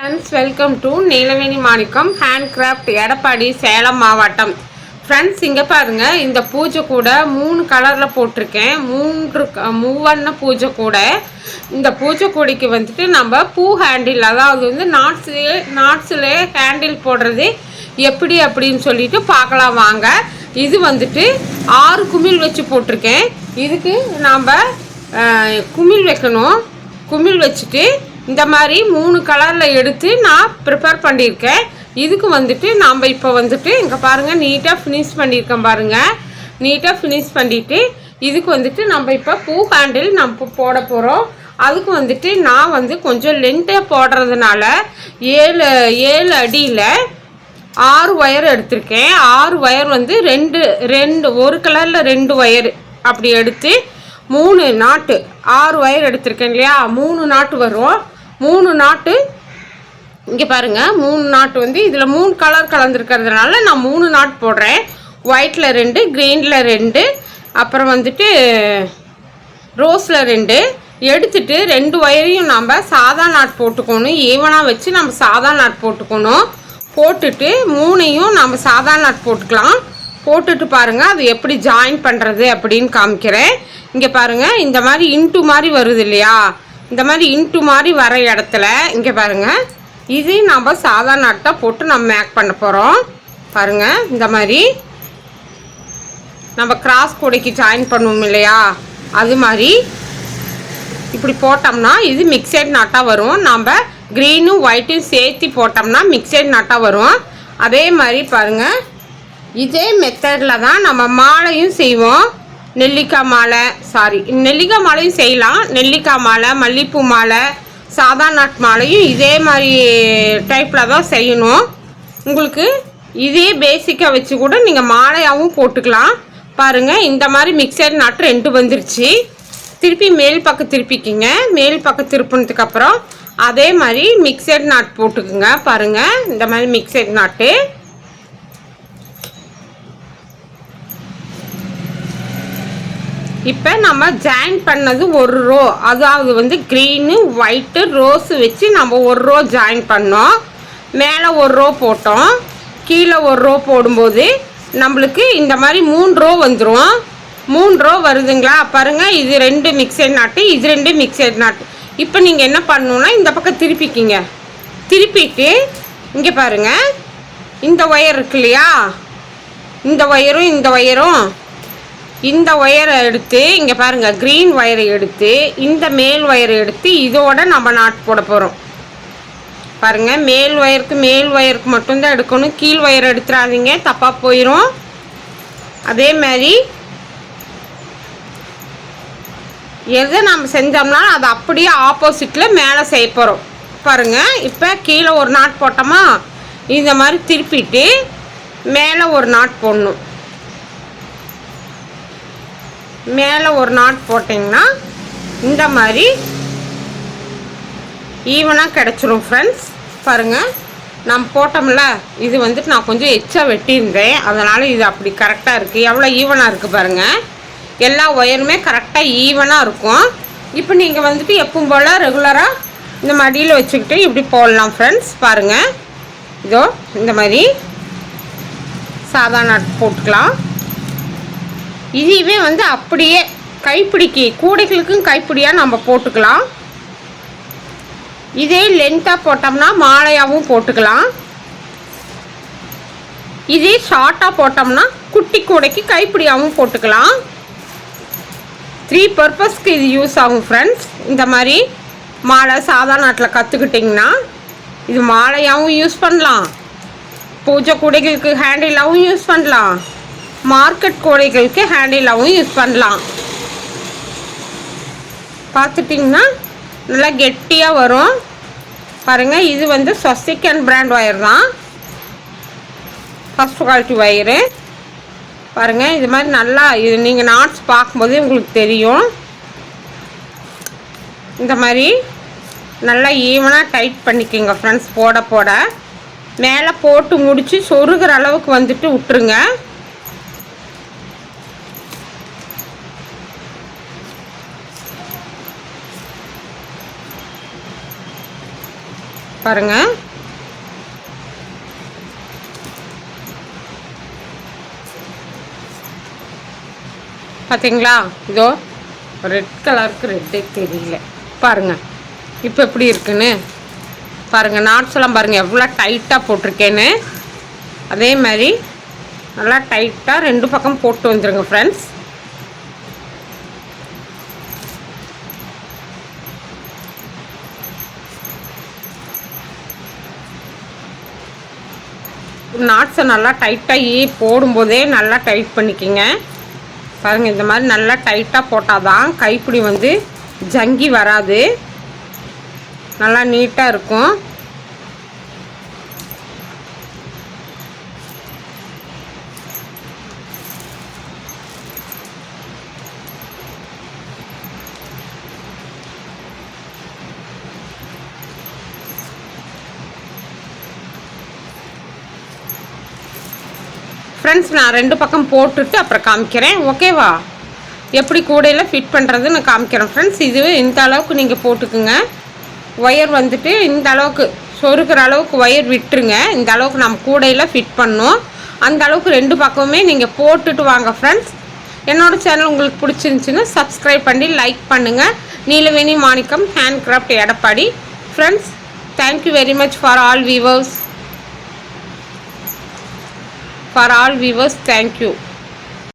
Friends welcome to Neelaveni Manickam hand craft Edappadi Salem மாவட்டம் friends இங்கே பாருங்க இந்த பூஜை கூட மூணு கலரில் போட்டிருக்கேன். மூன்று மூவண்ண பூஜை கூட. இந்த பூஜை கூடைக்கு வந்துட்டு நம்ம பூ ஹேண்டில் அதாவது வந்து நாட்ஸு நாட்ஸில் ஹேண்டில் போடுறது எப்படி அப்படின்னு சொல்லிட்டு பார்க்கலாம் வாங்க. இது வந்துட்டு ஆறு குமிழ் வச்சு போட்டிருக்கேன். இதுக்கு நாம் குமிழ் வைக்கணும். குமிழ் வச்சுட்டு இந்த மாதிரி மூணு கலரில் எடுத்து நான் ப்ரிப்பேர் பண்ணியிருக்கேன். இதுக்கு வந்துட்டு நாம் இப்போ வந்துட்டு இங்கே பாருங்கள் நீட்டாக ஃபினிஷ் பண்ணியிருக்கேன் பாருங்கள் நீட்டாக ஃபினிஷ் பண்ணிவிட்டு இதுக்கு வந்துட்டு நம்ம இப்போ பூ ஹேண்டில் நம்ம போட போகிறோம் அதுக்கு வந்துட்டு நான் வந்து கொஞ்சம் லென்த்தாக போடுறதுனால ஏழு ஏழு அடியில் ஆறு ஒயர் எடுத்திருக்கேன். ஆறு ஒயர் வந்து ரெண்டு ரெண்டு ஒரு கலரில் ரெண்டு ஒயர் அப்படி எடுத்து மூணு நாட்டு ஆறு ஒயர் எடுத்திருக்கேன் இல்லையா? மூணு நாட்டு வரும். மூணு நாட்டு இங்கே பாருங்கள் மூணு நாட்டு வந்து இதில் மூணு கலர் கலந்துருக்கிறதுனால நான் மூணு நாட் போடுறேன். ஒயிட்டில் ரெண்டு க்ரீனில் ரெண்டு அப்புறம் வந்துட்டு ரோஸில் ரெண்டு. எடுத்துட்டு ரெண்டு ஒயரையும் நம்ம சாதா நாட் போட்டுக்கணும். ஈவனாக வச்சு நம்ம சாதா நாட் போட்டுக்கணும். போட்டுட்டு மூணையும் நம்ம சாதா நாட் போட்டுக்கலாம். போட்டுட்டு பாருங்கள் அது எப்படி ஜாயின் பண்ணுறது அப்படின்னு காமிக்கிறேன். இங்கே பாருங்கள் இந்த மாதிரி இன்ட்டு மாதிரி வருது இல்லையா? இந்த மாதிரி இன்ட்டு மாதிரி வர இடத்துல இங்கே பாருங்க இதையும் நம்ம சாதா அட்டை போட்டு நம்ம மேக் பண்ண போகிறோம் பாருங்க இந்த மாதிரி. நம்ம கிராஸ் கூடைக்கு ஜாயின் பண்ணுவோம் இல்லையா? அது மாதிரி. இப்படி போட்டோம்னா இது மிக்சைட் நாட்டாக வரும். நம்ம க்ரீனும் ஒயிட்டும் சேர்த்து போட்டோம்னா மிக்சைட் நாட்டாக வரும். அதே மாதிரி பாருங்கள் இதே மெத்தடில் தான் நம்ம மாலையும் செய்வோம். நெல்லிக்காய் மாலை சாரி நெல்லிக்காய் மாலையும் செய்யலாம். நெல்லிக்காய் மாலை மல்லிப்பூ மாலை சாதா நாட் மாலையும் இதே மாதிரி டைப்பில் தான் செய்யணும். உங்களுக்கு இதே பேசிக்காக வச்சு கூட நீங்கள் மாலையாகவும் போட்டுக்கலாம். பாருங்கள் இந்த மாதிரி மிக்சர் நாட்டு ரெண்டு வந்துருச்சு. திருப்பி மேல் பக்கம் திருப்பிக்கிங்க. மேல் பக்கம் திருப்பினதுக்கப்புறம் அதே மாதிரி மிக்சர் நாட் போட்டுக்குங்க. பாருங்கள் இந்த மாதிரி மிக்சர் நாட்டு இப்போ நம்ம ஜாயின் பண்ணது ஒரு ரோ அதாவது வந்து க்ரீனு ஒயிட்டு ரோஸு வச்சு நம்ம ஒரு ரோ ஜாயின் பண்ணோம். மேலே ஒரு ரோ போட்டோம். கீழே ஒரு ரோ போடும்போது நம்மளுக்கு இந்த மாதிரி மூணு ரோ வந்துடும் மூணு ரோ வருதுங்களா? பாருங்கள் இது ரெண்டு மிக்சட் நாட்டு இது ரெண்டு மிக்சட் நாட்டு இப்போ நீங்கள் என்ன பண்ணணுன்னா இந்த பக்கம் திருப்பிக்கிங்க. திருப்பிட்டு இங்கே பாருங்கள் இந்த ஒயர் இருக்கு இல்லையா? இந்த ஒயரும் இந்த ஒயரும் இந்த ஒயரை எடுத்து இங்கே பாருங்கள் க்ரீன் ஒயரை எடுத்து இந்த மேல் ஒயரை எடுத்து இதோட நம்ம நாட் போட போகிறோம் பாருங்கள் மேல் ஒயருக்கு மேல் ஒயருக்கு மட்டும்தான் எடுக்கணும். கீழ் ஒயர் எடுத்துடாதீங்க தப்பாக போயிடும் அதே மாதிரி எதை நம்ம செஞ்சோம்னா அது அப்படியே ஆப்போசிட்டில் மேலே செய்ய போகிறோம் பாருங்கள் இப்போ கீழே ஒரு நாட் போட்டோமா? இந்த மாதிரி திருப்பிட்டு மேலே ஒரு நாட் போடணும். மேலே ஒரு நாட் போட்டிங்கன்னா இந்த மாதிரி ஈவனாக கிடச்சிரும் ஃப்ரெண்ட்ஸ் பாருங்கள் நம்ம போட்டோம்ல இது வந்துட்டு நான் கொஞ்சம் எச்சா வெட்டியிருந்தேன். அதனால் இது அப்படி கரெக்டாக இருக்குது எவ்வளோ ஈவனாக இருக்குது பாருங்கள் எல்லா ஒயருமே கரெக்டாக ஈவனாக இருக்கும். இப்போ நீங்கள் வந்துட்டு எப்பவும் போல் ரெகுலராக இந்த மடியில் வச்சுக்கிட்டு இப்படி போடலாம் ஃப்ரெண்ட்ஸ் பாருங்கள் இதோ இந்த மாதிரி சாதா நாட் போட்டுக்கலாம். இதையுமே வந்து அப்படியே கைப்பிடிக்கு கூடைகளுக்கும் கைப்பிடியாக நம்ம போட்டுக்கலாம். இதே லென்த்தாக போட்டோம்னா மாலையாகவும் போட்டுக்கலாம். இதே ஷார்ட்டாக போட்டோம்னா குட்டி கூடைக்கு கைப்பிடியாகவும் போட்டுக்கலாம். த்ரீ பர்பஸ்க்கு இது யூஸ் ஆகும் ஃப்ரெண்ட்ஸ் இந்த மாதிரி மாலை சாதா நாட்டில் கற்றுக்கிட்டிங்கன்னா இது மாலையாகவும் யூஸ் பண்ணலாம். பூஜை கூடைகளுக்கு ஹேண்டிலாகவும் யூஸ் பண்ணலாம். மார்க்கெட் கோடைகளுக்கு ஹேண்டிலாகவும் யூஸ் பண்ணலாம். பார்த்துட்டிங்கன்னா நல்லா கெட்டியாக வரும். பாருங்கள் இது வந்து சொசிக்கன் பிராண்ட் ஒயர் தான். ஃபஸ்ட் குவாலிட்டி ஒயரு பாருங்கள் இது மாதிரி நல்லா இது நீங்கள் நாட்ஸ் பார்க்கும்போது உங்களுக்கு தெரியும். இந்த மாதிரி நல்லா ஈவனாக டைட் பண்ணிக்கோங்க ஃப்ரெண்ட்ஸ் போட போட. மேலே போட்டு முடித்து சொருகிற அளவுக்கு வந்துட்டு விட்டுருங்க. பாருங்க. பார்த்தீங்களா இதோ ரெட் கலருக்கு ரெட்டே தெரியல. பாருங்க. இப்போ எப்படி இருக்குன்னு? பாருங்கள் நாட்ஸ் எல்லாம் பாருங்கள் எவ்வளோ டைட்டாக போட்டிருக்கேன்னு. அதே மாதிரி நல்லா டைட்டாக ரெண்டு பக்கம் போட்டு வந்துருங்க ஃப்ரெண்ட்ஸ் நாட்ஸை நல்லா டைட்டாக போடும்போதே நல்லா டைட் பண்ணிக்கிங்க. பாருங்கள் இந்த மாதிரி நல்லா டைட்டாக போட்டால் தான் கைப்பிடி வந்து ஜங்கி வராது. நல்லா நீட்டாக இருக்கும். ஃப்ரெண்ட்ஸ் நான் ரெண்டு பக்கம் போட்டுட்டு அப்புறம் காமிக்கிறேன். ஓகேவா? எப்படி கூடையில் ஃபிட் பண்ணுறதுன்னு நான் காமிக்கிறேன் ஃப்ரெண்ட்ஸ் இதுவே இந்த அளவுக்கு நீங்கள் போட்டுக்குங்க. ஒயர் வந்துட்டு இந்த அளவுக்கு சொருக்கிற அளவுக்கு ஒயர் விட்டுருங்க. இந்த அளவுக்கு நம்ம கூடையில் ஃபிட் பண்ணோம். அந்த அளவுக்கு ரெண்டு பக்கமுமே நீங்கள் போட்டுட்டு வாங்க ஃப்ரெண்ட்ஸ் என்னோடய சேனல் உங்களுக்கு பிடிச்சிருந்துச்சின்னா சப்ஸ்கிரைப் பண்ணி லைக் பண்ணுங்கள் Neelaveni Manickam hand craft Edappadi friends thank you very much for all viewers for all viewers thank you.